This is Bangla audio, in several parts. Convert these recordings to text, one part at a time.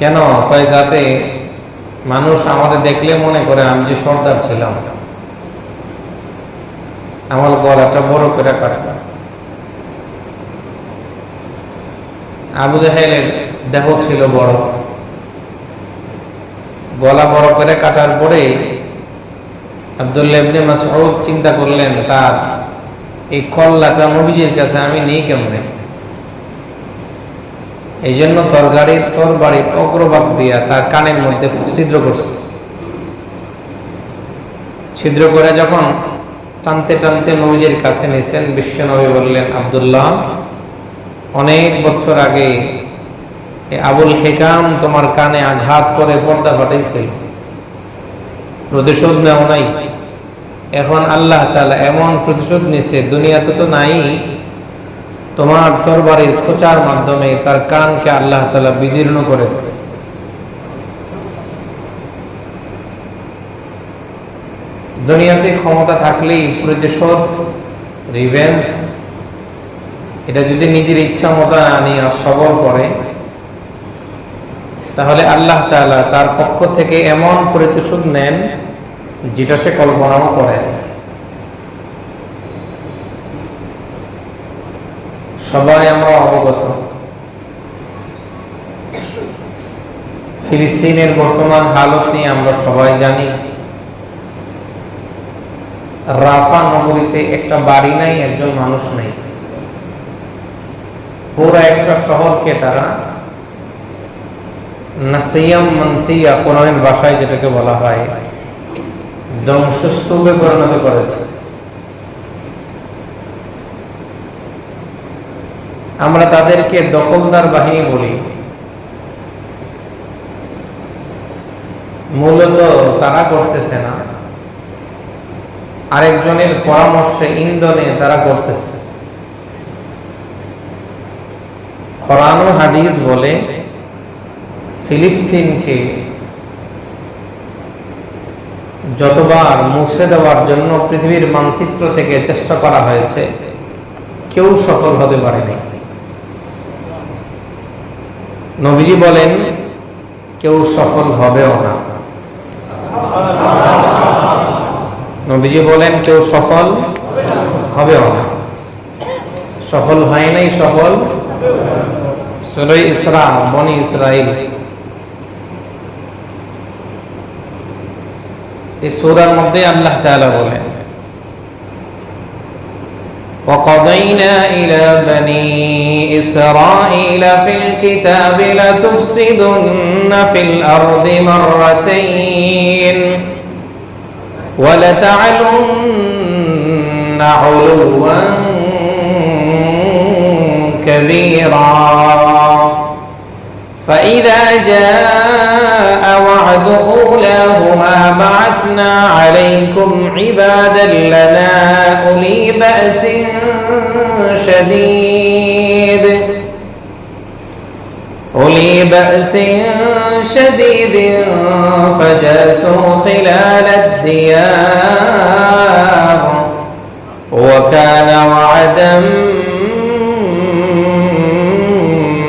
কেন? কয়, যাতে মানুষ আমাদের দেখলে মনে করে আমি যে সর্দার ছিলাম। আমার গলাটা বড় করে কাটা। আবু জাহেলের দেহ ছিল বড়। গলা বড় করে কাটার পরে আব্দুল্লাহ ইবনে মাসউদ চিন্তা করলেন, তার এই কল্লাটা নবীজির কাছে আমি নেই কেমনে? এই জন্য তরগাড়ির তোর বাড়ির অগ্রভাগ দিয়া তার কানের মধ্যে ছিদ্র করছে। ছিদ্র করে যখন টানতে টানতে নবীজির কাছে নিয়েছেন বিশ্ব নবী বললেন, আবদুল্লাহ, অনেক বছর আগে আবুল হেকাম তোমার কানে আঘাত করে পর্দা ফাটাইছে। প্রতিশোধ নেও নাই। এখন আল্লাহ তালা এমন প্রতিশোধ নিছে, দুনিয়াতে তো নাই। তোমার তরবারির খোঁচার মাধ্যমে তার কানকে আল্লাহ তালা বিদীর্ণ করে দিচ্ছে দুনিয়াতে ক্ষমতা থাকলেই প্রতিশোধ রিভেন্স এটা যদি নিজের ইচ্ছা মতো নিয়ে সবল করে, তাহলে আল্লাহ তাআলা তার পক্ষ থেকে এমন প্রতিশোধ নেন যেটা সে কল্পনাও করে না। সবাই আমরা অবগত। ফিলিস্তিনের বর্তমান হালত নিয়ে আমরা সবাই জানি, রাফা নগরীতে একটা বাড়ি নাই, একজন মানুষ নাই। পুরো একটা শহরকে তারা নাসিয়াম মানসিয়া কোরআনের ভাষায় যেটাকে বলা হয়, ধ্বংসস্তূপে পরিণত করেছে। আমরা তাদেরকে দখলদার বাহিনী বলি। মূলত তারা করতেছে না। আরেকজনের পরামর্শে ইন্ধনে তারা করতেছে। কোরআন হাদিস বলে, ফিলিস্তিনকে যতবার মুছে দেওয়ার জন্য পৃথিবীর মানচিত্র থেকে চেষ্টা করা হয়েছে, কেউ সফল হতে পারেনি। নবীজি বলেন কেউ সফল হবেও না নবীজি বলেন কেউ সফল হবেও না সফল হয় নাই সফল সুরই ইসরা বনি ইসরাইল এই সুরার মধ্যে আল্লাহ তাআলা বলেন وقضينا إلى بني إسرائيل في الكتاب لتفسدن في الأرض مرتين ولتعلن علوا كبيرا. فإذا جاء وعد أولاهما بعثنا عليكم عبادا لنا أولي بأس شديد. أولي بأس شديد فجاسوا خلال الديار. وكان وعدا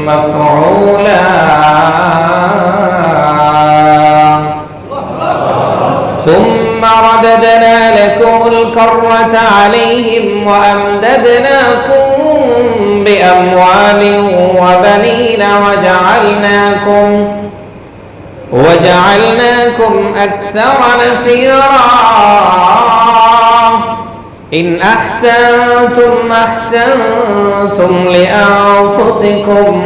مفعولا. ثم رددنا لكم الكرة عليهم وأمددناكم بأموال وبنين وجعلناكم وجعلناكم أكثر نفيرا. إن أحسنتم أحسنتم لأنفسكم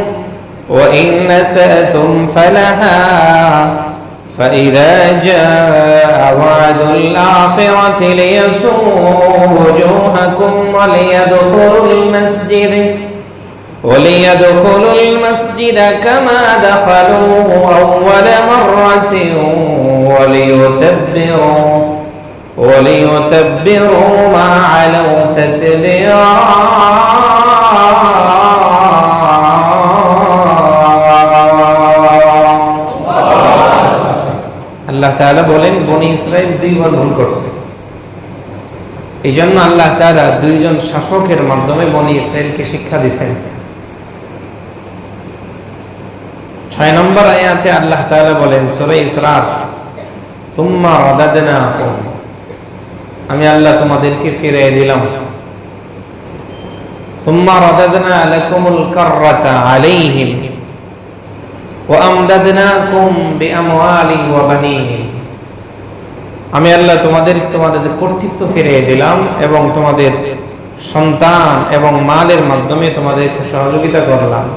وإن نسأتم فلها. فإذا جاء وعد الآخرة ليسوء وجوهكم وليدخلوا المسجد وليدخلوا المسجد كما دخلوه أول مرة وليتبروا وليتبروا ما علوا تتبيرا. তাআলা বলেন, বনি ইসরায়েল দুইবার ভুল করছে। এই জন্য আল্লাহ তাআলা দুইজন শাসকের মাধ্যমে বনি ইসরায়েলকে শিক্ষা দিয়েছেন ছয় নম্বর আয়াতে আল্লাহ তাআলা বলেন, সূরা ইসরার, সুম্মা রাদাদনাকুম। আমি আল্লাহ তোমাদেরকে ফিরিয়ে দিলাম। সুম্মা রাদাদনা লাকুমুল কাররাতা আলাইহিম। ওয়া আমদাদনাকুম বিআমওয়ালি ওয়া বানিন আমি আল্লাহ তোমাদের তোমাদের কর্তৃত্ব ফিরিয়ে দিলাম এবং তোমাদের সন্তান এবং মালের মাধ্যমে তোমাদেরকে সহযোগিতা করলাম।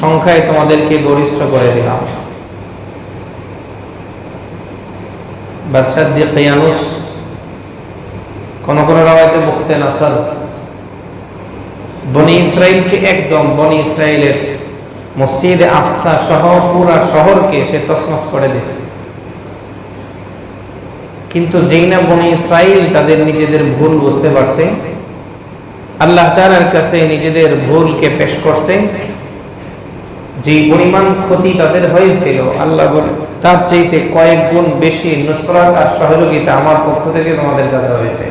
সংখ্যায় তোমাদেরকে গরিষ্ঠ করে দিলাম। বাদশাহ জি কিয়ানুস কোন কোন রাওয়াতে মুখতে নাসর বনি ইসরাইলকে একদম, বনি ইসরাইলের মসজিদে আকসা সহ পুরা শহরকে সে তসমস করে দিছে। কিন্তু যেই না বনি ইসরাইল তাদের নিজেদের ভুল বুঝতে পারছে, আল্লাহ তাআলার কাছে নিজেদের ভুলকে পেশ করছে যে পরিমাণ ক্ষতি তাদের হয়েছিল, আল্লাহ বলে, তার চাইতে কয়েক গুণ বেশি নুসরাত আর সহযোগিতা আমার পক্ষ থেকে তোমাদের কাছে হয়েছে।